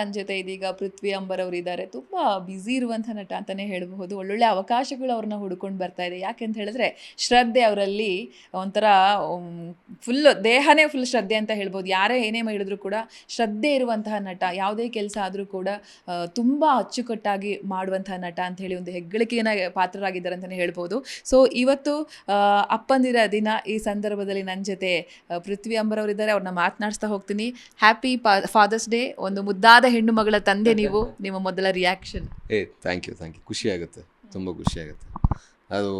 ನನ್ನ ಜೊತೆ ಇದೀಗ ಪೃಥ್ವಿ ಅಂಬರ್ ಅವರು ಇದ್ದಾರೆ. ತುಂಬಾ ಬ್ಯುಸಿ ಇರುವಂಥ ನಟ ಅಂತಾನೆ ಹೇಳಬಹುದು. ಒಳ್ಳೊಳ್ಳೆ ಅವಕಾಶಗಳು ಅವ್ರನ್ನ ಹುಡ್ಕೊಂಡು ಬರ್ತಾ ಇದೆ. ಯಾಕೆ ಅಂತ ಹೇಳಿದ್ರೆ ಶ್ರದ್ಧೆ ಅವರಲ್ಲಿ ಒಂಥರ ಫುಲ್ ದೇಹನೇ ಫುಲ್ ಶ್ರದ್ಧೆ ಅಂತ ಹೇಳ್ಬೋದು ಯಾರೇ ಏನೇ ಮಾಡಿದ್ರು ಕೂಡ ಶ್ರದ್ಧೆ ಇರುವಂತಹ ನಟ, ಯಾವುದೇ ಕೆಲಸ ಆದರೂ ಕೂಡ ತುಂಬ ಅಚ್ಚುಕಟ್ಟಾಗಿ ಮಾಡುವಂತಹ ನಟ ಅಂತ ಹೇಳಿ ಒಂದು ಹೆಗ್ಗಳಿಕೆಯನ್ನ ಪಾತ್ರರಾಗಿದ್ದಾರೆ ಅಂತಲೇ ಹೇಳ್ಬೋದು ಸೊ ಇವತ್ತು ಅಪ್ಪಂದಿರ ದಿನ ಈ ಸಂದರ್ಭದಲ್ಲಿ ನನ್ನ ಜೊತೆ ಪೃಥ್ವಿ ಅಂಬರ್ ಅವರಿದ್ದಾರೆ ಅವ್ರನ್ನ ಮಾತನಾಡಿಸ್ತಾ ಹೋಗ್ತೀನಿ. ಹ್ಯಾಪಿ ಫಾದರ್ಸ್ ಡೇ ಒಂದು ಮುದ್ದಾದ ಹೆಣ್ಣು ಮಗಳ ತಂದೆ ನೀವು ನಿಮ್ಮ ಮೊದಲ ರಿಯಾಕ್ಷನ್ ಏ ಥ್ಯಾಂಕ್ ಯು ಥ್ಯಾಂಕ್ ಯು ಖುಷಿ ಆಗುತ್ತೆ ತುಂಬ ಖುಷಿ ಆಗುತ್ತೆ. ಅದು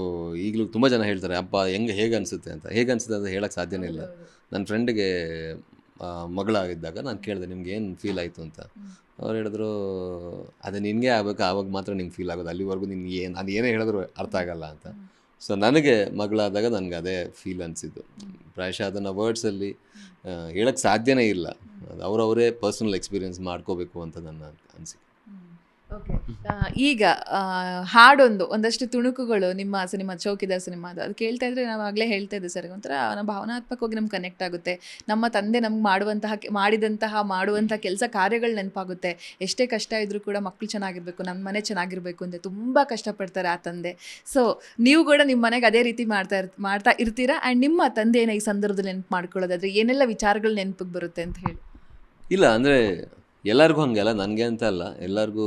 ಈಗಲೂ ತುಂಬ ಜನ ಹೇಳ್ತಾರೆ ಅಪ್ಪ ಹೆಂಗೆ ಹೇಗೆ ಅನಿಸುತ್ತೆ ಅಂತ. ಹೇಗೆ ಅನಿಸುತ್ತೆ ಅಂತ ಹೇಳಕ್ಕೆ ಸಾಧ್ಯನೇ ಇಲ್ಲ. ನನ್ನ ಫ್ರೆಂಡ್ಗೆ ಮಗಳಾಗಿದ್ದಾಗ ನಾನು ಕೇಳಿದೆ ನಿಮ್ಗೆ ಏನು ಫೀಲ್ ಆಯಿತು ಅಂತ? ಅವ್ರು ಹೇಳಿದ್ರು ಅದು ನಿನಗೆ ಆಗಬೇಕು ಆವಾಗ ಮಾತ್ರ ನಿಮ್ಗೆ ಫೀಲ್ ಆಗೋದು. ಅಲ್ಲಿವರೆಗೂ ನಿನ್ಗೆ ಏನು ಅದು ಏನೇ ಹೇಳಿದ್ರು ಅರ್ಥ ಆಗಲ್ಲ ಅಂತ. ಸೊ ನನಗೆ ಮಗಳಾದಾಗ ನನಗೆ ಅದೇ ಫೀಲ್ ಅನಿಸಿದ್ದು. ಪ್ರಾಯಶಃ ಅದನ್ನು ವರ್ಡ್ಸಲ್ಲಿ ಹೇಳಕ್ಕೆ ಸಾಧ್ಯನೇ ಇಲ್ಲ. ಅವರವರೇ ಪರ್ಸನಲ್ ಎಕ್ಸ್ಪೀರಿಯನ್ಸ್ ಮಾಡ್ಕೋಬೇಕು ಅಂತ ನನ್ನ ಅನಿಸಿಕೆ. ಓಕೆ ಈಗ ಹಾಡೊಂದು, ಒಂದಷ್ಟು ತುಣುಕುಗಳು ನಿಮ್ಮ ಸಿನಿಮಾ, ಚೌಕಿದಾರ್ ಸಿನಿಮಾ ಅದು ಕೇಳ್ತಾ ಇದ್ರೆ ನಾವು ಆಗಲೇ ಹೇಳ್ತಾ ಇದ್ದೆ ಸರ್, ಒಂಥರ ನಮ್ಮ ಭಾವನಾತ್ಮಕವಾಗಿ ನಮ್ಗೆ ಕನೆಕ್ಟ್ ಆಗುತ್ತೆ. ನಮ್ಮ ತಂದೆ ನಮ್ಗೆ ಮಾಡುವಂತಹ, ಮಾಡಿದಂತಹ, ಮಾಡುವಂಥ ಕೆಲಸ ಕಾರ್ಯಗಳು ನೆನಪಾಗುತ್ತೆ. ಎಷ್ಟೇ ಕಷ್ಟ ಇದ್ರೂ ಕೂಡ ಮಕ್ಕಳು ಚೆನ್ನಾಗಿರ್ಬೇಕು ನಮ್ಮ ಮನೆ ಚೆನ್ನಾಗಿರ್ಬೇಕು ಅಂತ ತುಂಬ ಕಷ್ಟಪಡ್ತಾರೆ ಆ ತಂದೆ. ಸೊ ನೀವು ಕೂಡ ನಿಮ್ಮ ಮನೆಗೆ ಅದೇ ರೀತಿ ಮಾಡ್ತಾ ಇರ್, ಮಾಡ್ತಾ ಇರ್ತೀರಾ? ಆ್ಯಂಡ್ ನಿಮ್ಮ ತಂದೆನ ಈ ಸಂದರ್ಭದಲ್ಲಿ ನೆನಪು ಮಾಡ್ಕೊಳ್ಳೋದಾದ್ರೆ ಏನೆಲ್ಲ ವಿಚಾರಗಳು ನೆನಪಿಗೆ ಬರುತ್ತೆ ಅಂತ ಹೇಳಿ. ಇಲ್ಲ ಅಂದರೆ ಎಲ್ಲರಿಗೂ ಹಂಗೆಲ್ಲ ನನಗೆ ಅಂತ ಅಲ್ಲ. ಎಲ್ಲರಿಗೂ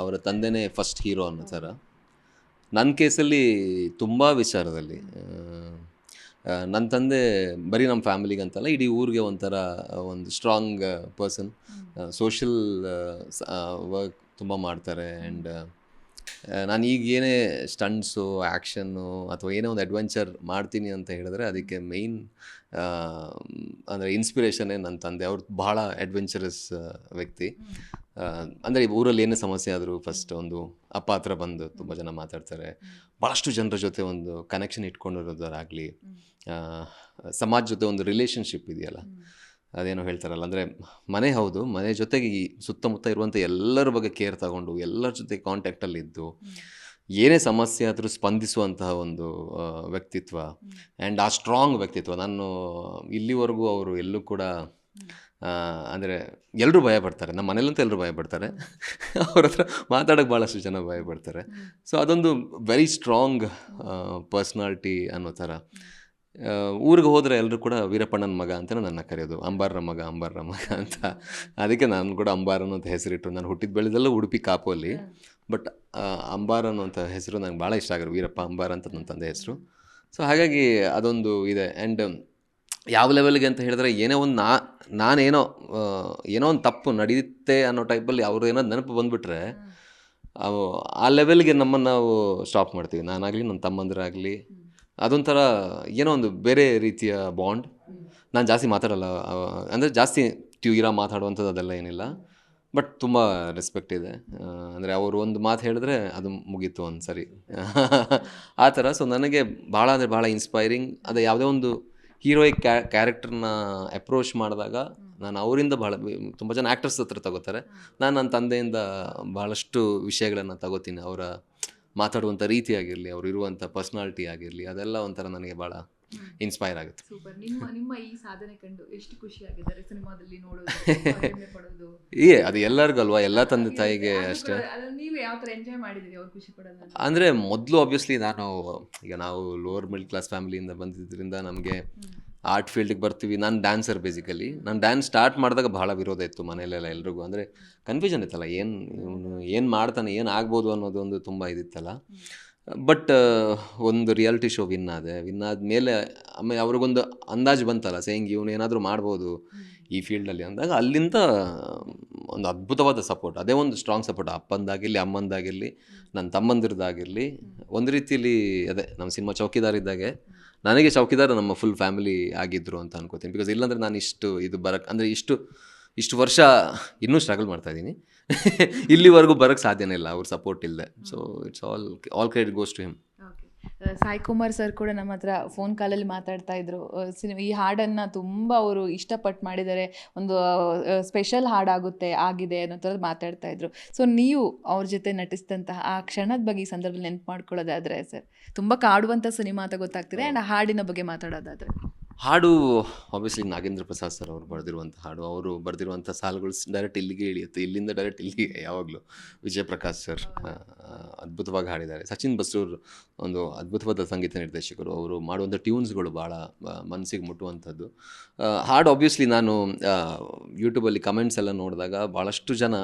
ಅವರ ತಂದೆನೇ ಫಸ್ಟ್ ಹೀರೋ ಅನ್ನೋ ಥರ. ನನ್ನ ಕೇಸಲ್ಲಿ ತುಂಬ ವಿಚಾರದಲ್ಲಿ ನನ್ನ ತಂದೆ ಬರೀ ನಮ್ಮ ಫ್ಯಾಮಿಲಿಗೆ ಅಂತಲ್ಲ ಇಡೀ ಊರಿಗೆ ಒಂಥರ ಒಂದು ಸ್ಟ್ರಾಂಗ್ ಪರ್ಸನ್ ಸೋಷಲ್ ವರ್ಕ್ ತುಂಬ ಮಾಡ್ತಾರೆ. ಆ್ಯಂಡ್ ನಾನು ಈಗ ಏನೇ ಸ್ಟಂಟ್ಸು ಆ್ಯಕ್ಷನ್ನು ಅಥವಾ ಏನೇ ಒಂದು ಅಡ್ವೆಂಚರ್ ಮಾಡ್ತೀನಿ ಅಂತ ಹೇಳಿದ್ರೆ ಅದಕ್ಕೆ ಮೇಯ್ನ್ ಅಂದರೆ ಇನ್ಸ್ಪಿರೇಷನ್ನೇ ನನ್ನ ತಂದೆ. ಅವ್ರು ಭಾಳ ಅಡ್ವೆಂಚರಸ್ ವ್ಯಕ್ತಿ. ಅಂದರೆ ಊರಲ್ಲಿ ಏನೇ ಸಮಸ್ಯೆ ಆದರೂ ಫಸ್ಟ್ ಒಂದು ಅಪ್ಪ ಹತ್ರ ಬಂದು ತುಂಬ ಜನ ಮಾತಾಡ್ತಾರೆ. ಭಾಳಷ್ಟು ಜನರ ಜೊತೆ ಒಂದು ಕನೆಕ್ಷನ್ ಇಟ್ಕೊಂಡಿರೋದಾಗಲಿ ಸಮಾಜ ಜೊತೆ ಒಂದು ರಿಲೇಷನ್ಶಿಪ್ ಇದೆಯಲ್ಲ. ಅದೇನೋ ಹೇಳ್ತಾರಲ್ಲ ಅಂದರೆ ಮನೆ ಹೌದು ಮನೆ ಜೊತೆಗೆ ಈ ಸುತ್ತಮುತ್ತ ಇರುವಂಥ ಎಲ್ಲರ ಬಗ್ಗೆ ಕೇರ್ ತಗೊಂಡು ಎಲ್ಲರ ಜೊತೆ ಕಾಂಟ್ಯಾಕ್ಟಲ್ಲಿದ್ದು ಏನೇ ಸಮಸ್ಯೆ ಆದರೂ ಸ್ಪಂದಿಸುವಂತಹ ಒಂದು ವ್ಯಕ್ತಿತ್ವ. ಆ್ಯಂಡ್ ಆ ಸ್ಟ್ರಾಂಗ್ ವ್ಯಕ್ತಿತ್ವ. ನಾನು ಇಲ್ಲಿವರೆಗೂ ಅವರು ಎಲ್ಲೂ ಕೂಡ ಅಂದರೆ ಎಲ್ಲರೂ ಭಯ ಪಡ್ತಾರೆ. ನಮ್ಮ ಮನೇಲಂತೂ ಎಲ್ಲರೂ ಭಯ ಪಡ್ತಾರೆ. ಅವ್ರ ಹತ್ರ ಮಾತಾಡೋಕ್ಕೆ ಭಾಳಷ್ಟು ಜನ ಭಯ ಪಡ್ತಾರೆ. ಸೊ ಅದೊಂದು ವೆರಿ ಸ್ಟ್ರಾಂಗ್ ಪರ್ಸ್ನಾಲಿಟಿ ಅನ್ನೋ ಥರ. ಊರಿಗೆ ಹೋದರೆ ಎಲ್ಲರೂ ಕೂಡ ವೀರಪ್ಪಣ್ಣನ ಮಗ ಅಂತ ನನ್ನ ಕರೆಯೋದು. ಅಂಬಾರರ ಮಗ ಅಂಬಾರರ ಮಗ ಅಂತ. ಅದಕ್ಕೆ ನಾನು ಕೂಡ ಅಂಬಾರ್ ಅಂತ ಹೆಸರಿಟ್ಟು ನಾನು ಹುಟ್ಟಿದ ಬೆಳೆದೆಲ್ಲ ಉಡುಪಿ ಕಾಪುವಲ್ಲಿ. ಬಟ್ ಅಂಬಾರನು ಅಂತ ಹೆಸರು ನಂಗೆ ಭಾಳ ಇಷ್ಟ ಆಗಿರೋ ವೀರಪ್ಪ ಅಂಬಾರ ಅಂತ ನನ್ನ ತಂದೆ ಹೆಸರು. ಸೊ ಹಾಗಾಗಿ ಅದೊಂದು ಇದೆ. ಆ್ಯಂಡ್ ಯಾವ ಲೆವೆಲ್ಗೆ ಅಂತ ಹೇಳಿದ್ರೆ ಏನೋ ಒಂದು ನಾ ನಾನೇನೋ ಏನೋ ಒಂದು ತಪ್ಪು ನಡೆಯುತ್ತೆ ಅನ್ನೋ ಟೈಪಲ್ಲಿ ಅವರು ಏನೋ ನೆನಪು ಬಂದುಬಿಟ್ರೆ ಅವು ಆ ಲೆವೆಲ್ಗೆ ನಮ್ಮನ್ನು ನಾವು ಸ್ಟಾಪ್ ಮಾಡ್ತೀವಿ. ನಾನಾಗಲಿ ನನ್ನ ತಮ್ಮಂದಿರಾಗಲಿ ಅದೊಂಥರ ಏನೋ ಒಂದು ಬೇರೆ ರೀತಿಯ ಬಾಂಡ್. ನಾನು ಜಾಸ್ತಿ ಮಾತಾಡಲ್ಲ ಅಂದರೆ ಜಾಸ್ತಿ ತೀರಾ ಮಾತಾಡುವಂಥದ್ದು ಅದೆಲ್ಲ ಏನಿಲ್ಲ. ಬಟ್ ತುಂಬ ರೆಸ್ಪೆಕ್ಟ್ ಇದೆ. ಅಂದರೆ ಅವರು ಒಂದು ಮಾತು ಹೇಳಿದ್ರೆ ಅದು ಮುಗೀತು ಒಂದು ಸರಿ ಆ ಥರ. ಸೊ ನನಗೆ ಭಾಳ ಅಂದರೆ ಭಾಳ ಇನ್ಸ್ಪೈರಿಂಗ್ ಅದೇ ಯಾವುದೇ ಒಂದು ಹೀರೋಯಿಕ್ ಕ್ಯಾ ಕ್ಯಾರೆಕ್ಟರ್ನ ಅಪ್ರೋಚ್ ಮಾಡಿದಾಗ ನಾನು ಅವರಿಂದ ಭಾಳ, ತುಂಬ ಜನ ಆ್ಯಕ್ಟರ್ಸ್ ಹತ್ರ ತಗೋತಾರೆ. ನಾನು ನನ್ನ ತಂದೆಯಿಂದ ಭಾಳಷ್ಟು ವಿಷಯಗಳನ್ನು ತಗೋತೀನಿ ಅವರ ಮಾತಾಡುವಂಥ ರೀತಿ ಆಗಿರಲಿ ಅವ್ರು ಇರುವಂಥ ಪರ್ಸ್ನಾಲಿಟಿ ಆಗಿರಲಿ ಅದೆಲ್ಲ ಒಂಥರ ನನಗೆ ಭಾಳ ಇನ್ಸ್ಪೈರ್ ಆಗುತ್ತೆ. ಸೂಪರ್ ನಿಮ್ಮ ನಿಮ್ಮ ಈ ಸಾಧನೆ ಕಂಡು ಎಷ್ಟು ಖುಷಿ ಆಗಿದ್ದಾರೆ ಸಿನಿಮಾದಲ್ಲಿ ನೋಡೋದು ಹೆಮ್ಮೆ ಪಡೋದು? ಏ ಅದು ಎಲ್ಲರಿಗೂ ಅಲ್ವಾ? ಎಲ್ಲ ತಂದೆ ತಾಯಿಗೆ ಅಷ್ಟೇ. ನೀವು ಯಾವ ತರ ಎಂಜಾಯ್ ಮಾಡಿದಿರಿ ಅವ್ರು ಖುಷಿ ಪಡೋದನ್ನ ಅಂದರೆ ಮೊದಲು ಆಬ್ವಿಯಸ್ಲಿ ನಾನು ಈಗ ನಾವು ಲೋವರ್ ಮಿಡ್ಲ್ ಕ್ಲಾಸ್ ಫ್ಯಾಮಿಲಿಯಿಂದ ಬಂದಿದ್ದರಿಂದ ನಮಗೆ ಆರ್ಟ್ ಫೀಲ್ಡಿಗೆ ಬರ್ತೀವಿ. ನಾನು ಡ್ಯಾನ್ಸರ್ ಬೇಸಿಕಲಿ ನಾನು ಡ್ಯಾನ್ಸ್ ಸ್ಟಾರ್ಟ್ ಮಾಡಿದಾಗ ಭಾಳ ವಿರೋಧ ಇತ್ತು ಮನೆಯಲ್ಲೆಲ್ಲ ಎಲ್ರಿಗೂ. ಅಂದರೆ ಕನ್ಫ್ಯೂಷನ್ ಇತ್ತಲ್ಲ, ಏನು ಏನು ಮಾಡ್ತಾನೆ, ಏನು ಆಗ್ಬೋದು ಅನ್ನೋದು ಒಂದು ತುಂಬ ಇದಿತ್ತಲ್ಲ. ಬಟ್ ಒಂದು ರಿಯಾಲಿಟಿ ಶೋ ವಿನ್ ಆದೆ. ವಿನ್ ಆದಮೇಲೆ, ಆಮೇಲೆ ಅವ್ರಿಗೊಂದು ಅಂದಾಜು ಬಂತಲ್ಲ ಸೇಯಿಂಗ್ ಇವನು ಏನಾದರೂ ಮಾಡ್ಬೋದು ಈ ಫೀಲ್ಡಲ್ಲಿ ಅಂದಾಗ ಅಲ್ಲಿಂದ, ಒಂದು ಅದ್ಭುತವಾದ ಸಪೋರ್ಟ್ ಅದೇ ಒಂದು ಸ್ಟ್ರಾಂಗ್ ಸಪೋರ್ಟ್ ಅಪ್ಪಂದಾಗಿರಲಿ, ಅಮ್ಮಂದಾಗಿರಲಿ ನನ್ನ ತಮ್ಮಂದಿರದಾಗಿರಲಿ. ಒಂದು ರೀತಿಯಲ್ಲಿ ಅದೇ, ನಮ್ಮ ಸಿನಿಮಾ ಚೌಕಿದಾರ್ ಇದ್ದಾಗೆ ನನಗೆ ಚೌಕಿದಾರ ನಮ್ಮ ಫುಲ್ ಫ್ಯಾಮಿಲಿ ಆಗಿದ್ರು ಅಂತ ಅನ್ಕೋತೀನಿ. ಬಿಕಾಸ್ ಇಲ್ಲಾಂದರೆ ನಾನು ಇಷ್ಟು ಇದು ಬರಕ್ಕೆ ಅಂದರೆ ಇಷ್ಟು ಇಷ್ಟು ವರ್ಷ ಇನ್ನೂ ಸ್ಟ್ರಗಲ್ ಮಾಡ್ತಾ ಇದ್ದೀನಿ. ಇಲ್ಲಿವರೆಗೂ ಬರೋಕ್ಕೆ ಸಾಧ್ಯನೇ ಇಲ್ಲ. ಅವ್ರ ಸಪೋರ್ಟ್ ಇಲ್ಲದೆ so it's all all credit goes to him Sai Kumar sir ಕೂಡ ನಮ್ಮ ಹತ್ರ ಫೋನ್ ಕಾಲಲ್ಲಿ ಮಾತಾಡ್ತಾ ಇದ್ರು. ಸಿನಿಮಾ ಈ ಹಾಡನ್ನು ತುಂಬ ಅವರು ಇಷ್ಟಪಟ್ಟು ಮಾಡಿದ್ದಾರೆ. ಒಂದು ಸ್ಪೆಷಲ್ ಹಾಡಾಗುತ್ತೆ ಆಗಿದೆ ಅನ್ನೋ ಥರದ್ದು ಮಾತಾಡ್ತಾ ಇದ್ರು. ಸೊ ನೀವು ಅವ್ರ ಜೊತೆ ನಟಿಸಿದಂತಹ ಆ ಕ್ಷಣದ ಬಗ್ಗೆ ಈ ಸಂದರ್ಭದಲ್ಲಿ ನೆನಪು ಮಾಡ್ಕೊಳ್ಳೋದಾದ್ರೆ ಸರ್ ತುಂಬ ಕಾಡುವಂಥ ಸಿನಿಮಾ ಅಂತ ಗೊತ್ತಾಗ್ತಿದೆ. ಆ್ಯಂಡ್ ಹಾಡಿನ ಬಗ್ಗೆ ಮಾತಾಡೋದಾದ್ರೆ. ಹಾಡು ಆಬ್ವಿಯಸ್ಲಿ ನಾಗೇಂದ್ರ ಪ್ರಸಾದ್ ಸರ್ ಅವರು ಬರೆದಿರುವಂಥ ಹಾಡು ಅವರು ಬರೆದಿರುವಂಥ ಸಾಲುಗಳು ಡೈರೆಕ್ಟ್ ಇಲ್ಲಿಗೆ ಇಳಿಯುತ್ತೆ. ಇಲ್ಲಿಂದ ಡೈರೆಕ್ಟ್ ಇಲ್ಲಿಗೆ ಯಾವಾಗಲೂ ವಿಜಯ್ ಪ್ರಕಾಶ್ ಸರ್ ಅದ್ಭುತವಾಗಿ ಹಾಡಿದ್ದಾರೆ. ಸಚಿನ್ ಬಸ್ರೂರ್ ಒಂದು ಅದ್ಭುತವಾದ ಸಂಗೀತ ನಿರ್ದೇಶಕರು. ಅವರು ಮಾಡುವಂಥ ಟ್ಯೂನ್ಸ್ಗಳು ಭಾಳ ಮನಸ್ಸಿಗೆ ಮುಟ್ಟುವಂಥದ್ದು. ಹಾಡು ಆಬ್ವಿಯಸ್ಲಿ ನಾನು ಯೂಟ್ಯೂಬಲ್ಲಿ ಕಮೆಂಟ್ಸ್ ಎಲ್ಲ ನೋಡಿದಾಗ ಭಾಳಷ್ಟು ಜನ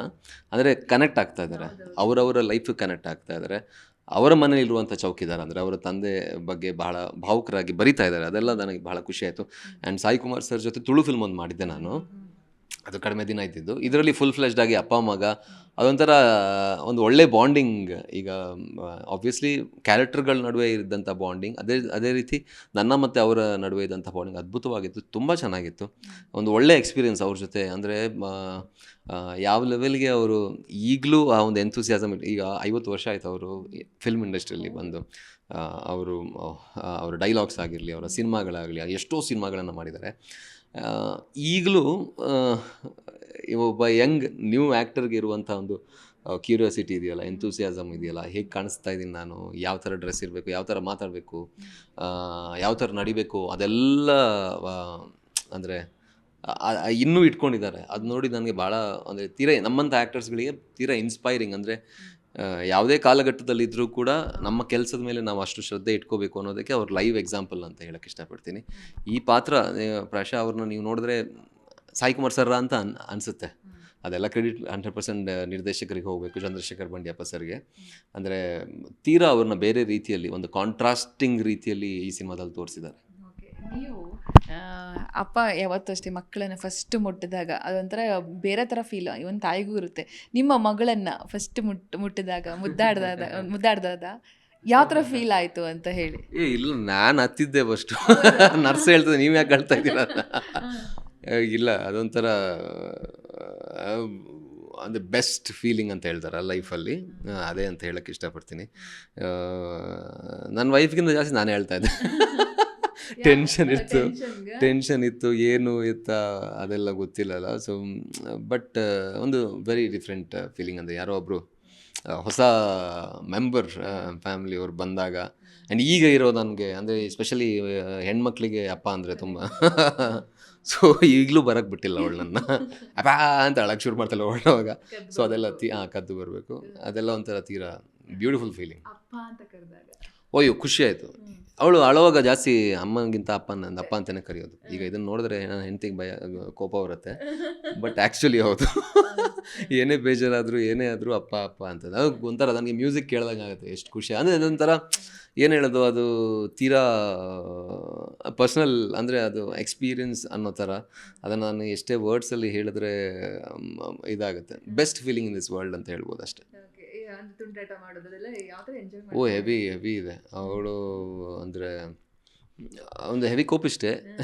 ಅಂದರೆ ಕನೆಕ್ಟ್ ಆಗ್ತಾ ಇದ್ದಾರೆ. ಅವರವರ ಲೈಫಿಗೆ ಕನೆಕ್ಟ್ ಆಗ್ತಾ ಇದ್ದಾರೆ. ಅವರ ಮನೆಯಲ್ಲಿರುವಂಥ ಚೌಕಿದಾರ ಅಂದರೆ ಅವರ ತಂದೆ ಬಗ್ಗೆ ಬಹಳ ಭಾವುಕರಾಗಿ ಬರಿತಾ ಇದ್ದಾರೆ. ಅದೆಲ್ಲ ನನಗೆ ಬಹಳ ಖುಷಿ ಆಯಿತು. ಆ್ಯಂಡ್ ಸಾಯಿ ಕುಮಾರ್ ಸರ್ ಜೊತೆ ತುಳು ಫಿಲ್ಮ್ ಒಂದು ಮಾಡಿದ್ದೆ ನಾನು. ಅದು ಕಡಿಮೆ ದಿನ ಇದ್ದಿದ್ದು. ಇದರಲ್ಲಿ ಫುಲ್ ಫ್ಲೆಶ್ಡ್ ಆಗಿ ಅಪ್ಪ, ಮಗ, ಅದೊಂಥರ, ಒಂದು ಒಳ್ಳೆ ಬಾಂಡಿಂಗ್ ಈಗ ಆಬ್ವಿಯಸ್ಲಿ ಕ್ಯಾರೆಕ್ಟರ್ಗಳ ನಡುವೆ ಇದ್ದಂಥ ಬಾಂಡಿಂಗ್ ಅದೇ ಅದೇ ರೀತಿ ನನ್ನ ಮತ್ತು ಅವರ ನಡುವೆ ಇದ್ದಂಥ ಬಾಂಡಿಂಗ್ ಅದ್ಭುತವಾಗಿತ್ತು. ತುಂಬ ಚೆನ್ನಾಗಿತ್ತು. ಒಂದು ಒಳ್ಳೆ ಎಕ್ಸ್ಪೀರಿಯನ್ಸ್ ಅವ್ರ ಜೊತೆ. ಅಂದರೆ ಯಾವ ಲೆವೆಲ್ಗೆ ಅವರು ಈಗಲೂ ಆ ಒಂದು ಎಂಥೂಸಿಯಾಸಮ್ ಈಗ ಐವತ್ತು ವರ್ಷ ಆಯಿತು ಅವರು ಫಿಲ್ಮ್ ಇಂಡಸ್ಟ್ರಿಯಲ್ಲಿ ಬಂದು. ಅವರು ಅವರ ಡೈಲಾಗ್ಸ್ ಆಗಿರಲಿ, ಅವರ ಸಿನಿಮಾಗಳಾಗಲಿ, ಎಷ್ಟೋ ಸಿನಿಮಾಗಳನ್ನು ಮಾಡಿದ್ದಾರೆ. ಈಗಲೂ ಒಬ್ಬ ಯಂಗ್ ನ್ಯೂ ಆ್ಯಕ್ಟರ್ಗೆ ಇರುವಂಥ ಒಂದು ಕ್ಯೂರಿಯಾಸಿಟಿ ಇದೆಯಲ್ಲ ಎಂಥೂಸಿಯಾಸಮ್ ಇದೆಯಲ್ಲ, ಹೇಗೆ ಕಾಣಿಸ್ತಾ ಇದ್ದೀನಿ ನಾನು, ಯಾವ ಥರ ಡ್ರೆಸ್ ಇರಬೇಕು, ಯಾವ ಥರ ಮಾತಾಡಬೇಕು ಯಾವ ಥರ ನಡಿಬೇಕು, ಅದೆಲ್ಲ ಅಂದರೆ ಇನ್ನೂ ಇಟ್ಕೊಂಡಿದ್ದಾರೆ. ಅದು ನೋಡಿ ನನಗೆ ಭಾಳ, ಅಂದರೆ, ತೀರ ನಮ್ಮಂಥ ಆ್ಯಕ್ಟರ್ಸ್ಗಳಿಗೆ ತೀರಾ ಇನ್ಸ್ಪೈರಿಂಗ್ ಅಂದರೆ ಯಾವುದೇ ಕಾಲಘಟ್ಟದಲ್ಲಿದ್ದರೂ ಕೂಡ ನಮ್ಮ ಕೆಲಸದ ಮೇಲೆ ನಾವು ಅಷ್ಟು ಶ್ರದ್ಧೆ ಇಟ್ಕೋಬೇಕು ಅನ್ನೋದಕ್ಕೆ ಅವ್ರ ಲೈವ್ ಎಕ್ಸಾಂಪಲ್ ಅಂತ ಹೇಳಕ್ಕೆ ಇಷ್ಟಪಡ್ತೀನಿ. ಈ ಪಾತ್ರ ಪ್ರಶಾ ಅವ್ರನ್ನ ನೀವು ನೋಡಿದ್ರೆ ಸಾಯಿ ಕುಮಾರ್ ಸರ್ರ ಅಂತ ಅನ್, ಅನಿಸುತ್ತೆ. ಅದೆಲ್ಲ ಕ್ರೆಡಿಟ್ ಹಂಡ್ರೆಡ್ ಪರ್ಸೆಂಟ್ ನಿರ್ದೇಶಕರಿಗೆ ಹೋಗಬೇಕು, ಚಂದ್ರಶೇಖರ್ ಬಂಡ್ಯಪ್ಪ ಸರ್ಗೆ. ಅಂದರೆ ತೀರಾ ಅವ್ರನ್ನ ಬೇರೆ ರೀತಿಯಲ್ಲಿ, ಒಂದು ಕಾಂಟ್ರಾಸ್ಟಿಂಗ್ ರೀತಿಯಲ್ಲಿ ಈ ಸಿನಿಮಾದಲ್ಲಿ ತೋರಿಸಿದ್ದಾರೆ. ನೀವು? ಅಪ್ಪ ಯಾವತ್ತೂ ಅಷ್ಟೇ ಮಕ್ಕಳನ್ನು ಫಸ್ಟ್ ಮುಟ್ಟಿದಾಗ ಅದೊಂಥರ ಬೇರೆ ಥರ ಫೀಲ್ ಇವನ್ ತಾಯಿಗೂ ಇರುತ್ತೆ. ನಿಮ್ಮ ಮಗಳನ್ನ ಫಸ್ಟ್ ಮುಟ್ ಮುಟ್ಟಿದಾಗ ಮುದ್ದಾಡ್ದಾದ ಮುದ್ದಾಡ್ದಾದ ಯಾವ ಥರ ಫೀಲ್ ಆಯಿತು ಅಂತ ಹೇಳಿ. ಏ ಇಲ್ಲ ನಾನು ಹತ್ತಿದ್ದೆ ಫಸ್ಟು ನರ್ಸ್ ಹೇಳ್ತದೆ ನೀವು ಯಾಕೆ ಹೇಳ್ತಾ ಇದ್ದೀರ ಇಲ್ಲ ಅದೊಂಥರ ಅಂದರೆ ಬೆಸ್ಟ್ ಫೀಲಿಂಗ್ ಅಂತ ಹೇಳ್ತಾರೆ ಲೈಫಲ್ಲಿ ಅದೇ ಅಂತ ಹೇಳಕ್ಕೆ ಇಷ್ಟಪಡ್ತೀನಿ. ನನ್ನ ವೈಫ್ಗಿಂತ ಜಾಸ್ತಿ ನಾನು ಹೇಳ್ತಾ ಇದ್ದೆ. ಟೆನ್ಷನ್ ಇತ್ತು. ಟೆನ್ಷನ್ ಇತ್ತು ಏನು ಇತ್ತ ಅದೆಲ್ಲ ಗೊತ್ತಿಲ್ಲಲ್ಲ. ಸೊ ಬಟ್ ಒಂದು ವೆರಿ ಡಿಫ್ರೆಂಟ್ ಫೀಲಿಂಗ್ ಅಂದರೆ ಯಾರೋ ಒಬ್ಬರು ಹೊಸ ಮೆಂಬರ್ ಫ್ಯಾಮಿಲಿಯವ್ರು ಬಂದಾಗ ಆ್ಯಂಡ್ ಈಗ ಇರೋ ನನಗೆ ಅಂದರೆ ಎಸ್ಪೆಷಲಿ ಹೆಣ್ಮಕ್ಳಿಗೆ ಅಪ್ಪ ಅಂದರೆ ತುಂಬ ಸೊ ಈಗಲೂ ಬರಕ್ಕೆ ಬಿಟ್ಟಿಲ್ಲ ಅವಳು ನನ್ನ. ಅಪ್ಪ ಅಂತ ಅಳಕ್ಕೆ ಶುರು ಮಾಡ್ತಾಳೆ ಅವಾಗ. ಸೊ ಅದೆಲ್ಲ ತೀ ಹಾಂ ಕದ್ದು ಬರಬೇಕು. ಅದೆಲ್ಲ ಒಂಥರ ತೀರಾ ಬ್ಯೂಟಿಫುಲ್ ಫೀಲಿಂಗ್ ಅಯ್ಯೋ ಖುಷಿ ಆಯಿತು. ಅವಳು ಅಳುವಾಗ ಜಾಸ್ತಿ ಅಮ್ಮಗಿಂತ ಅಪ್ಪ ನನ್ನ ಅಪ್ಪ ಅಂತಲೇ ಕರೆಯೋದು. ಈಗ ಇದನ್ನು ನೋಡಿದ್ರೆ ನನ್ನ ಹೆಂಡತಿಗೆ ಭಯ ಕೋಪ ಬರುತ್ತೆ. ಬಟ್ ಆ್ಯಕ್ಚುಲಿ ಹೌದು. ಏನೇ ಬೇಜಾರಾದರೂ ಏನೇ ಆದರೂ ಅಪ್ಪ ಅಪ್ಪ ಅಂತ ಅದು ಒಂಥರ ನನಗೆ ಮ್ಯೂಸಿಕ್ ಕೇಳ್ದಂಗೆ ಆಗುತ್ತೆ ಎಷ್ಟು ಖುಷಿ. ಅಂದರೆ ಅದೊಂಥರ ಏನು ಹೇಳೋದು ಅದು ತೀರಾ ಪರ್ಸ್ನಲ್ ಅಂದರೆ ಅದು ಎಕ್ಸ್ಪೀರಿಯನ್ಸ್ ಅನ್ನೋ ಥರ. ಅದನ್ನು ನಾನು ಎಷ್ಟೇ ವರ್ಡ್ಸಲ್ಲಿ ಹೇಳಿದ್ರೆ ಇದಾಗುತ್ತೆ. Best feeling in this world ಅಂತ ಹೇಳ್ಬೋದು ಅಷ್ಟೇ. ತುಂಟಾಟ ಮಾಡೋದೆಲ್ಲ ಯಾವ ಥರ ಎಂಜಾಯ್ ಓ ಹೆವಿ ಹೆವಿ ಇದೆ. ಅವಳು ಅಂದರೆ ಒಂದು ಹೆವಿ ಕೋಪಿಷ್ಟೇ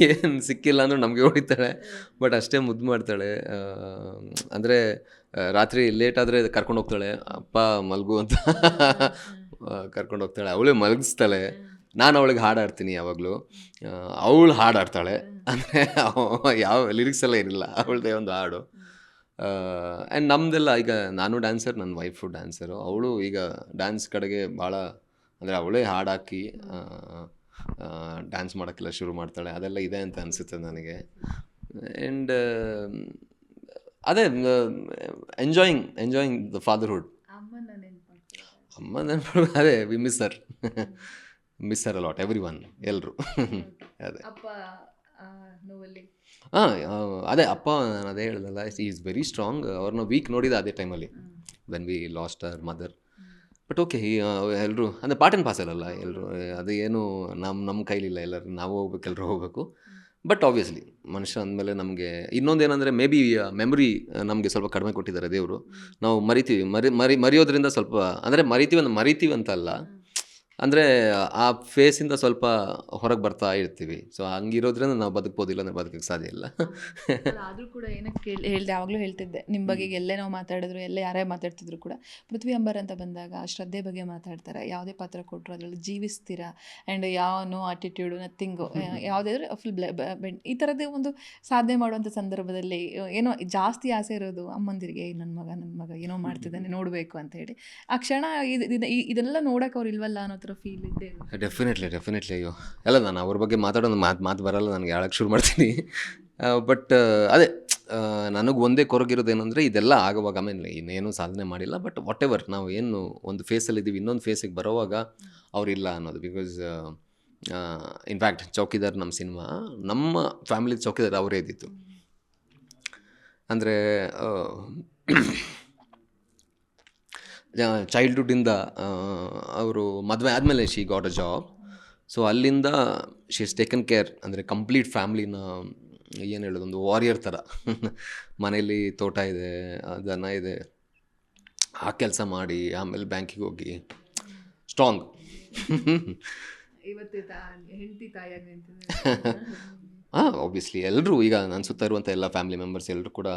ಏನು ಸಿಕ್ಕಿಲ್ಲ ಅಂದ್ರೆ ನಮಗೆ ಹೊಡಿತಾಳೆ. ಬಟ್ ಅಷ್ಟೇ ಮುದ್ದು ಮಾಡ್ತಾಳೆ. ಅಂದರೆ ರಾತ್ರಿ ಲೇಟ್ ಆದರೆ ಕರ್ಕೊಂಡು ಹೋಗ್ತಾಳೆ. ಅಪ್ಪ ಮಲಗು ಅಂತ. ಕರ್ಕೊಂಡು ಹೋಗ್ತಾಳೆ. ಅವಳೇ ಮಲಗಿಸ್ತಾಳೆ. ನಾನು ಅವಳಿಗೆ ಹಾಡಾಡ್ತೀನಿ ಯಾವಾಗಲೂ. ಅವಳು ಹಾಡಾಡ್ತಾಳೆ. ಅಂದರೆ ಯಾವ ಲಿರಿಕ್ಸ್ ಎಲ್ಲ ಏನಿಲ್ಲ. ಅವಳದೇ ಒಂದು ಹಾಡು. ಆ್ಯಂಡ್ ನಮ್ಮದೆಲ್ಲ ಈಗ ನಾನು ಡ್ಯಾನ್ಸರ್ ನನ್ನ ವೈಫು ಡ್ಯಾನ್ಸರು ಅವಳು ಈಗ ಡ್ಯಾನ್ಸ್ ಕಡೆಗೆ ಭಾಳ ಅಂದರೆ ಅವಳೇ ಹಾಡಾಕಿ ಡ್ಯಾನ್ಸ್ ಮಾಡೋಕ್ಕೆಲ್ಲ ಶುರು ಮಾಡ್ತಾಳೆ. ಅದೆಲ್ಲ ಇದೆ ಅಂತ ಅನಿಸುತ್ತೆ ನನಗೆ. ಆ್ಯಂಡ್ ಅದೇ ಎಂಜಾಯಿಂಗ್ ಎಂಜಾಯಿಂಗ್ ದ ಫಾದರ್ಹುಡ್ ಅಮ್ಮ ನೆನ್ಪು ಅದೇ we miss sir miss sir a lot every one ಎಲ್ಲರೂ ಅದೇ. ಅಪ್ಪ ಆ, ನೋವಲ್ಲಿ? ಹಾಂ ಅದೇ ಅಪ್ಪ ನಾನು ಅದೇ ಹೇಳ್ದಲ್ಲ ಈಸ್ ವೆರಿ ಸ್ಟ್ರಾಂಗ್ ಅವ್ರನ್ನ ವೀಕ್ ನೋಡಿದ ಅದೇ ಟೈಮಲ್ಲಿ when we lost our mother but okay ಎಲ್ಲರೂ ಅಂದರೆ ಪಾರ್ಟ್ ಆ್ಯಂಡ್ ಪಾರ್ಸಲ್ ಅಲ್ಲ ಎಲ್ಲರೂ ಅದು ಏನು ನಮ್ಮ ನಮ್ಮ ಕೈಲಿಲ್ಲ, ಎಲ್ಲರೂ ನಾವು ಹೋಗ್ಬೇಕು ಎಲ್ಲರೂ ಹೋಗಬೇಕು. ಬಟ್ ಆಬ್ವಿಯಸ್ಲಿ ಮನುಷ್ಯ ಅಂದಮೇಲೆ ನಮಗೆ ಇನ್ನೊಂದೇನೆಂದರೆ ಮೇ ಬಿ ಮೆಮೊರಿ ನಮಗೆ ಸ್ವಲ್ಪ ಕಡಿಮೆ ಕೊಟ್ಟಿದ್ದಾರೆ ದೇವರು. ನಾವು ಮರಿತೀವಿ, ಮರಿ ಮರಿ, ಮರೆಯೋದ್ರಿಂದ ಸ್ವಲ್ಪ, ಅಂದರೆ ಮರಿತೀವಿ ಅಂತ ಮರಿತೀವಿ ಅಂತಲ್ಲ ಅಂದರೆ ಆ ಫೇಸಿಂದ ಸ್ವಲ್ಪ ಹೊರಗೆ ಬರ್ತಾ ಇರ್ತೀವಿ. ಸೊ ಹಂಗಿರೋದ್ರಿಂದ ನಾವು ಬದುಕ್ಬೋದಿಲ್ಲ ಅಂದರೆ ಬದುಕಕ್ಕೆ ಸಾಧ್ಯ ಇಲ್ಲ. ಆದರೂ ಕೂಡ ಏನಕ್ಕೆ ಹೇಳಿದೆ ಆವಾಗಲೂ ಹೇಳ್ತಿದ್ದೆ. ನಿಮ್ಮ ಬಗ್ಗೆ ಎಲ್ಲೇ ನಾವು ಮಾತಾಡಿದ್ರು ಎಲ್ಲೇ ಯಾರೇ ಮಾತಾಡ್ತಿದ್ರು ಕೂಡ ಪೃಥ್ವಿ ಅಂಬರ್ ಅಂತ ಬಂದಾಗ ಆ ಶ್ರದ್ಧೆ ಬಗ್ಗೆ ಮಾತಾಡ್ತಾರೆ. ಯಾವುದೇ ಪಾತ್ರ ಕೊಟ್ಟರು ಅದರಲ್ಲಿ ಜೀವಿಸ್ತೀರಾ ಆ್ಯಂಡ್ ಯಾವ ನೋ ಆಟಿಟ್ಯೂಡು ನಥಿಂಗು ಯಾವುದೇ ಫುಲ್ ಬೆಂಡ್ ಈ ಥರದ್ದೇ ಒಂದು ಸಾಧನೆ ಮಾಡುವಂಥ ಸಂದರ್ಭದಲ್ಲಿ ಏನೋ ಜಾಸ್ತಿ ಆಸೆ ಇರೋದು ಅಮ್ಮಂದಿರಿಗೆ ನನ್ನ ಮಗ ನನ್ನ ಮಗ ಏನೋ ಮಾಡ್ತಿದ್ದಾನೆ ನೋಡಬೇಕು ಅಂತ ಹೇಳಿ. ಆ ಕ್ಷಣ ಇದ್- ಇದ್- ಇದೆಲ್ಲ ನೋಡೋಕೆ ಅವ್ರು ಇಲ್ವಲ್ಲ ಅನ್ನೋ ಥರ ಫೀಲ್ ಡೆಫಿನೆಟ್ಲಿ ಡೆಫಿನೆಟ್ಲಿ ಅಯ್ಯೋ. ಅಲ್ಲ, ನಾನು ಅವ್ರ ಬಗ್ಗೆ ಮಾತಾಡೋದು ಮಾತು ಮಾತು ಬರಲ್ಲ, ನನಗೆ ಹೇಳಕ್ಕೆ ಶುರು ಮಾಡ್ತೀನಿ. ಬಟ್ ಅದೇ ನನಗೆ ಒಂದೇ ಕೊರಗಿರೋದು ಏನಂದರೆ ಇದೆಲ್ಲ ಆಗುವಾಗ ಆಮೇಲೆ ಇನ್ನೇನು ಸಾಧನೆ ಮಾಡಿಲ್ಲ ಬಟ್ ವಾಟ್ ಎವರ್ ನಾವು ಏನು ಒಂದು ಫೇಸಲ್ಲಿ ಇದ್ದೀವಿ ಇನ್ನೊಂದು ಫೇಸಿಗೆ ಬರೋವಾಗ ಅವರಿಲ್ಲ ಅನ್ನೋದು. ಬಿಕಾಸ್ ಇನ್ಫ್ಯಾಕ್ಟ್ ಚೌಕಿದಾರ್ ನಮ್ಮ ಸಿನಿಮಾ ನಮ್ಮ ಫ್ಯಾಮಿಲಿ ಚೌಕಿದಾರ್ ಅವರೇ ಇದ್ದಿತ್ತು ಅಂದರೆ ಚೈಲ್ಡ್ಹುಡ್ಡಿಂದ ಅವರು ಮದುವೆ ಆದಮೇಲೆ she got a job so ಅಲ್ಲಿಂದ ಶಿ ಇಸ್ ಟೇಕನ್ ಕೇರ್ ಅಂದರೆ ಕಂಪ್ಲೀಟ್ ಫ್ಯಾಮ್ಲಿನ ಏನು ಹೇಳೋದು ಒಂದು ವಾರಿಯರ್ ಥರ ಮನೇಲಿ ತೋಟ ಇದೆ ದನ ಇದೆ. ಆ ಕೆಲಸ ಮಾಡಿ ಆಮೇಲೆ ಬ್ಯಾಂಕಿಗೆ ಹೋಗಿ ಸ್ಟ್ರಾಂಗ್ ಹಾಂ ಆಬ್ವಿಯಸ್ಲಿ ಎಲ್ಲರೂ ಈಗ ನನ್ನ ಸುತ್ತ ಇರುವಂಥ ಎಲ್ಲ ಫ್ಯಾಮಿಲಿ ಮೆಂಬರ್ಸ್ ಎಲ್ಲರೂ ಕೂಡ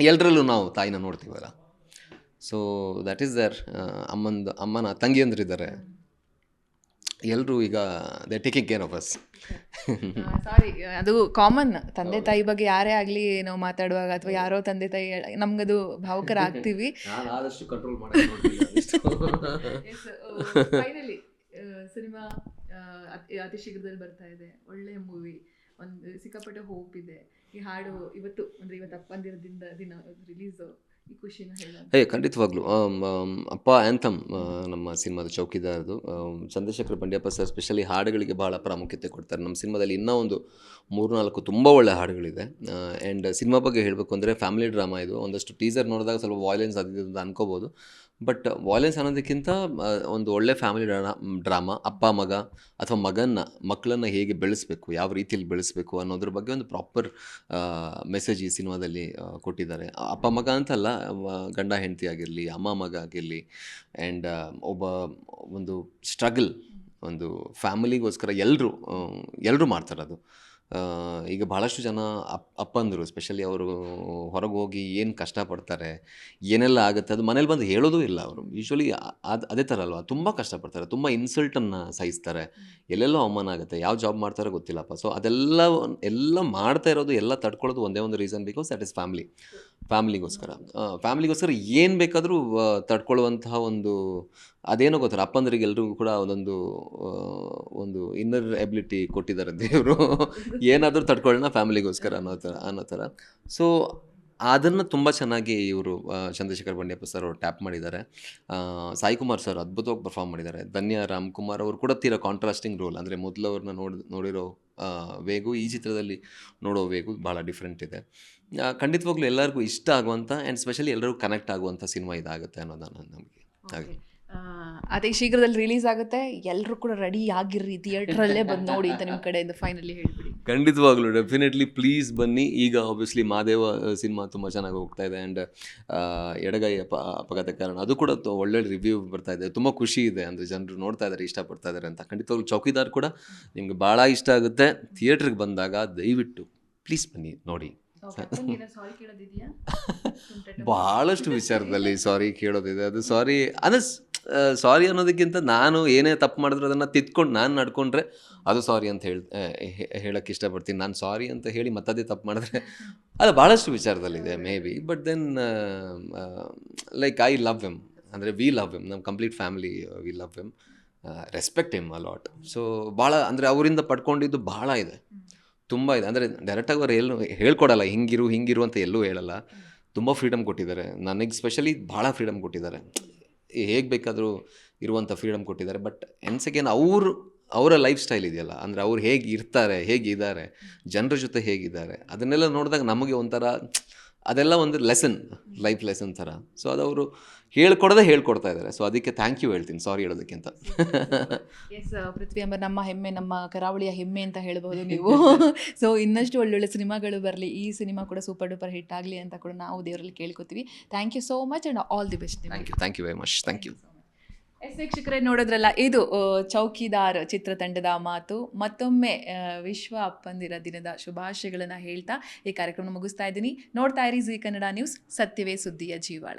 ಎಲ್ಲರಲ್ಲೂ ನಾವು ತಾಯಿನ ನೋಡ್ತೀವಲ್ಲ. ಸೊ ದಟ್ ಈಸ್ ದರ್ ಅಮ್ಮಂದು ಅಮ್ಮನ ತಂಗಿಯಂದ್ರಿದ್ದಾರೆ. ಎಲ್ಲರೂ ಈಗ they taking care of us sorry ಅದು ಕಾಮನ್ ತಂದೆ ತಾಯಿ ಬಗ್ಗೆ ಯಾರೇ ಆಗಲಿ ನಾವು ಮಾತಾಡುವಾಗ ಅಥವಾ ಯಾರೋ ತಂದೆ ತಾಯಿ ನಮ್ಗದು ಭಾವುಕರಾಗ್ತೀವಿ. ಆಗ್ತೀವಿ ಆದಷ್ಟು ಕಂಟ್ರೋಲ್ ಫೈನಲಿ ಸಿನಿಮಾ ಅತಿ ಶೀಘ್ರದಲ್ಲಿ ಬರ್ತಾ ಇದೆ. ಒಳ್ಳೆಯ ಮೂವಿ ಒಂದು ಸಿಕ್ಕಾಪಟ್ಟೆ ಹೋಪ್ ಇದೆ. ಈ ಹಾಡು ಇವತ್ತು ಅಂದರೆ ಇವತ್ತು ಅಪ್ಪಂದಿರದಿಂದ ದಿನ ರಿಲೀಸ್ ಈ ಖುಷಿನ ಖಂಡಿತವಾಗ್ಲೂ. ಅಪ್ಪ ಆ್ಯಂಥಮ್ ನಮ್ಮ ಸಿನಿಮಾದ ಚೌಕಿದಾರದು. ಚಂದ್ರಶೇಖರ್ ಬಂಡ್ಯಪ್ಪ ಸರ್ ಸ್ಪೆಷಲಿ ಹಾಡುಗಳಿಗೆ ಭಾಳ ಪ್ರಾಮುಖ್ಯತೆ ಕೊಡ್ತಾರೆ. ನಮ್ಮ ಸಿನಿಮಾದಲ್ಲಿ ಇನ್ನೂ ಒಂದು ಮೂರು ನಾಲ್ಕು ತುಂಬ ಒಳ್ಳೆ ಹಾಡುಗಳಿದೆ. ಆ್ಯಂಡ್ ಸಿನಿಮಾ ಬಗ್ಗೆ ಹೇಳಬೇಕು ಅಂದರೆ ಫ್ಯಾಮಿಲಿ ಡ್ರಾಮಾ ಇದು. ಒಂದಷ್ಟು ಟೀಸರ್ ನೋಡಿದಾಗ ಸ್ವಲ್ಪ ವಾಯ್ಲೆನ್ಸ್ ಅಂತ ಅನ್ಕೋಬೋದು. ಬಟ್ ವಾಯ್ಲೆನ್ಸ್ ಅನ್ನೋದಕ್ಕಿಂತ ಒಂದು ಒಳ್ಳೆ ಫ್ಯಾಮಿಲಿ ಡ್ರಾಮಾ ಅಪ್ಪ, ಮಗ ಅಥವಾ ಮಗನ್ನ ಮಕ್ಕಳನ್ನು ಹೇಗೆ ಬೆಳೆಸಬೇಕು, ಯಾವ ರೀತಿಯಲ್ಲಿ ಬೆಳೆಸಬೇಕು ಅನ್ನೋದ್ರ ಬಗ್ಗೆ ಒಂದು ಪ್ರಾಪರ್ ಮೆಸೇಜ್ ಈ ಸಿನಿಮಾದಲ್ಲಿ ಕೊಟ್ಟಿದ್ದಾರೆ. ಅಪ್ಪ, ಮಗ ಅಂತಲ್ಲ ಗಂಡ, ಹೆಂಡತಿ ಆಗಿರಲಿ, ಅಮ್ಮ, ಮಗ ಆಗಿರಲಿ ಆ್ಯಂಡ್ ಒಬ್ಬ ಒಂದು ಸ್ಟ್ರಗಲ್ ಒಂದು ಫ್ಯಾಮಿಲಿಗೋಸ್ಕರ ಎಲ್ಲರೂ ಎಲ್ಲರೂ ಮಾಡ್ತಾರೆ ಅದು. ಈಗ ಭಾಳಷ್ಟು ಜನ ಅಪ್, ಅಪ್ಪಂದರು ಸ್ಪೆಷಲಿ ಅವರು ಹೊರಗೆ ಹೋಗಿ ಏನು ಕಷ್ಟಪಡ್ತಾರೆ, ಏನೆಲ್ಲ ಆಗುತ್ತೆ ಅದು ಮನೇಲಿ ಬಂದು ಹೇಳೋದೂ ಇಲ್ಲ ಅವರು. ಯೂಶ್ವಲಿ ಅದು, ಅದೇ ಥರ ಅಲ್ವಾ? ತುಂಬ ಕಷ್ಟಪಡ್ತಾರೆ, ತುಂಬ ಇನ್ಸಲ್ಟನ್ನು ಸಹಿಸ್ತಾರೆ. ಎಲ್ಲೆಲ್ಲೋ ಅವಮಾನ ಆಗುತ್ತೆ, ಯಾವ ಜಾಬ್ ಮಾಡ್ತಾರೋ ಗೊತ್ತಿಲ್ಲಪ್ಪ. ಸೊ ಅದೆಲ್ಲ ಎಲ್ಲ ಮಾಡ್ತಾ ಇರೋದು, ಎಲ್ಲ ತಡ್ಕೊಳ್ಳೋದು ಒಂದೇ ಒಂದು reason because that is family ಫ್ಯಾಮ್ಲಿಗೋಸ್ಕರ ಫ್ಯಾಮ್ಲಿಗೋಸ್ಕರ ಏನು ಬೇಕಾದರೂ ತಡ್ಕೊಳ್ಳುವಂತಹ ಒಂದು, ಅದೇನೋ ಗೊತ್ತಾರೆ ಅಪ್ಪಂದ್ರಿಗೆ ಎಲ್ರಿಗೂ ಕೂಡ ಒಂದೊಂದು ಒಂದು ಇನ್ನರ್ ಎಬಿಲಿಟಿ ಕೊಟ್ಟಿದ್ದಾರೆ ದೇವರು. ಏನಾದರೂ ತಡ್ಕೊಳ್ಳೋಣ ಫ್ಯಾಮಿಲಿಗೋಸ್ಕರ ಅನ್ನೋ ಥರ ಅನ್ನೋ ಥರ. ಸೊ ಅದನ್ನು ತುಂಬ ಚೆನ್ನಾಗಿ ಇವರು ಚಂದ್ರಶೇಖರ್ ಬಂಡ್ಯಪ್ಪ ಸರ್ ಅವರು ಟ್ಯಾಪ್ ಮಾಡಿದ್ದಾರೆ. ಸಾಯಿ ಕುಮಾರ್ ಸರ್ ಅದ್ಭುತವಾಗಿ ಪರ್ಫಾರ್ಮ್ ಮಾಡಿದ್ದಾರೆ. ಧನ್ಯ ರಾಮ್ಕುಮಾರ್ ಅವರು ಕೂಡ ತೀರಾ ಕಾಂಟ್ರಾಸ್ಟಿಂಗ್ ರೋಲ್ ಅಂದರೆ ಮೊದಲು ಅವ್ರನ್ನ ನೋಡಿ, ನೋಡಿರೋ ವೇಗು ಈ ಚಿತ್ರದಲ್ಲಿ ನೋಡೋ ವೇಗು ಭಾಳ ಡಿಫ್ರೆಂಟ್ ಇದೆ. ಖಂಡಿತವಾಗ್ಲೂ ಎಲ್ಲರಿಗೂ ಇಷ್ಟ ಆಗುವಂಥ ಆ್ಯಂಡ್ ಸ್ಪೆಷಲಿ ಎಲ್ಲರಿಗೂ ಕನೆಕ್ಟ್ ಆಗುವಂಥ ಸಿನಿಮಾ ಇದಾಗುತ್ತೆ ಅನ್ನೋದು ನನ್ನ ನಮಗೆ. ಹಾಗೆ. ಅದೇ ಶೀಘ್ರದಲ್ಲಿ ರಿಲೀಸ್ ಆಗುತ್ತೆ. ಎಲ್ಲರೂ ಕೂಡ ರೆಡಿ ಆಗಿರ್ರಿ ಥಿಯೇಟ್ರಲ್ಲೇ ಬಂದು ನೋಡಿ ಅಂತ ನಿಮ್ಮ ಕಡೆಯಿಂದ ಫೈನಲಿ ಹೇಳ್ಬಿಡಿ. ಖಂಡಿತವಾಗ್ಲೂ ಡೆಫಿನೆಟ್ಲಿ ಪ್ಲೀಸ್ ಬನ್ನಿ. ಈಗ ಆಬ್ವಿಯಸ್ಲಿ ಮಾದೇವ ಸಿನಿಮಾ ತುಂಬ ಚೆನ್ನಾಗಿ ಹೋಗ್ತಾ ಇದೆ ಆ್ಯಂಡ್ ಎಡಗೈ ಅಪ ಅಪಘಾತ ಕಾರಣ. ಅದು ಕೂಡ ಒಳ್ಳೊಳ್ಳೆ ಒಳ್ಳೆ ರಿವ್ಯೂ ಬರ್ತಾ ಇದೆ. ತುಂಬ ಖುಷಿ ಇದೆ ಅಂದರೆ ಜನರು ನೋಡ್ತಾ ಇದ್ದಾರೆ ಇಷ್ಟಪಡ್ತಾ ಇದ್ದಾರೆ ಅಂತ. ಖಂಡಿತವಾಗ್ಲೂ ಚೌಕಿದಾರ್ ಕೂಡ ನಿಮ್ಗೆ ಭಾಳ ಇಷ್ಟ ಆಗುತ್ತೆ. ಥಿಯೇಟ್ರಿಗೆ ಬಂದಾಗ ದಯವಿಟ್ಟು ಪ್ಲೀಸ್ ಬನ್ನಿ ನೋಡಿ. ಭಾಳಷ್ಟು ವಿಚಾರದಲ್ಲಿ ಸಾರಿ ಕೇಳೋದಿದೆ. ಅದು ಸಾರಿ ಅಂದರೆ ಸಾರಿ ಅನ್ನೋದಕ್ಕಿಂತ ನಾನು ಏನೇ ತಪ್ಪು ಮಾಡಿದ್ರು ಅದನ್ನು ತಿದ್ಕೊಂಡು ನಾನು ನಡ್ಕೊಂಡ್ರೆ ಅದು ಸಾರಿ ಅಂತ ಹೇಳಿ ಹೇಳೋಕ್ಕೆ ಇಷ್ಟಪಡ್ತೀನಿ. ನಾನು ಸಾರಿ ಅಂತ ಹೇಳಿ ಮತ್ತದೇ ತಪ್ಪು ಮಾಡಿದ್ರೆ ಅದು ಭಾಳಷ್ಟು ವಿಚಾರದಲ್ಲಿದೆ may be but then like I love M ಅಂದರೆ ವಿ ಲವ್ ಎಂ ನಮ್ಮ complete family we love M respect M allot so ಭಾಳ ಅಂದರೆ ಅವರಿಂದ ಪಡ್ಕೊಂಡಿದ್ದು ಭಾಳ ಇದೆ. ತುಂಬ ಇದೆ. ಅಂದರೆ ಡೈರೆಕ್ಟಾಗಿ ಅವ್ರು ಎಲ್ಲೂ ಹೇಳ್ಕೊಡಲ್ಲ ಹಿಂಗಿರು ಹಿಂಗಿರು ಅಂತ ಎಲ್ಲೂ ಹೇಳಲ್ಲ. ತುಂಬ ಫ್ರೀಡಮ್ ಕೊಟ್ಟಿದ್ದಾರೆ. ನನಗೆ ಸ್ಪೆಷಲಿ ಭಾಳ ಫ್ರೀಡಮ್ ಕೊಟ್ಟಿದ್ದಾರೆ. ಹೇಗೆ ಬೇಕಾದರೂ ಇರುವಂಥ ಫ್ರೀಡಮ್ ಕೊಟ್ಟಿದ್ದಾರೆ. ಬಟ್ ಎನ್ಸ್ ಅಗೇನ್ ಅವರು, ಅವರ ಲೈಫ್ ಸ್ಟೈಲ್ ಇದೆಯಲ್ಲ, ಅಂದರೆ ಅವ್ರು ಹೇಗೆ ಇರ್ತಾರೆ ಹೇಗಿದ್ದಾರೆ ಜನರ ಜೊತೆ ಹೇಗಿದ್ದಾರೆ ಅದನ್ನೆಲ್ಲ ನೋಡಿದಾಗ ನಮಗೆ ಒಂಥರ, ಅದೆಲ್ಲ ಒಂದು ಲೆಸನ್ ಲೈಫ್ ಲೆಸನ್ ಥರ. ಸೊ ಅದು ಅವರು ಹೇಳ್ಕೊಡೋದೇ ಹೇಳ್ಕೊಡ್ತಾ ಇದ್ದಾರೆ. ಸೊ ಅದಕ್ಕೆ ಥ್ಯಾಂಕ್ ಯು ಹೇಳ್ತೀನಿ. ಸಾರಿ ಹೇಳೋದಕ್ಕಿಂತ. ಎಸ್ ಪೃಥ್ವಿ ಅಂಬರ್ ನಮ್ಮ ಹೆಮ್ಮೆ ನಮ್ಮ ಕರಾವಳಿಯ ಹೆಮ್ಮೆ ಅಂತ ಹೇಳ್ಬೋದು ನೀವು. ಸೊ ಇನ್ನಷ್ಟು ಒಳ್ಳೊಳ್ಳೆ ಸಿನಿಮಾಗಳು ಬರಲಿ ಈ ಸಿನಿಮಾ ಕೂಡ ಸೂಪರ್ ಡೂಪರ್ ಹಿಟ್ ಆಗಲಿ ಅಂತ ಕೂಡ ನಾವು ದೇವರಲ್ಲಿ ಕೇಳ್ಕೊತೀವಿ. Thank you so much and all the best thank you thank you very much thank you yes ವೀಕ್ಷಕರೇ ನೋಡೋದ್ರಲ್ಲ ಇದು ಚೌಕಿದಾರ್ ಚಿತ್ರತಂಡದ ಮಾತು. ಮತ್ತೊಮ್ಮೆ ವಿಶ್ವ ಅಪ್ಪಂದಿರ ದಿನದ ಶುಭಾಶಯಗಳನ್ನು ಹೇಳ್ತಾ ಈ ಕಾರ್ಯಕ್ರಮ ಮುಗಿಸ್ತಾ ಇದ್ದೀನಿ. ನೋಡ್ತಾ ಇರಿ ಜಿ ಕನ್ನಡ ನ್ಯೂಸ್ ಸತ್ಯವೇ ಸುದ್ದಿಯ ಜೀವಾಳ.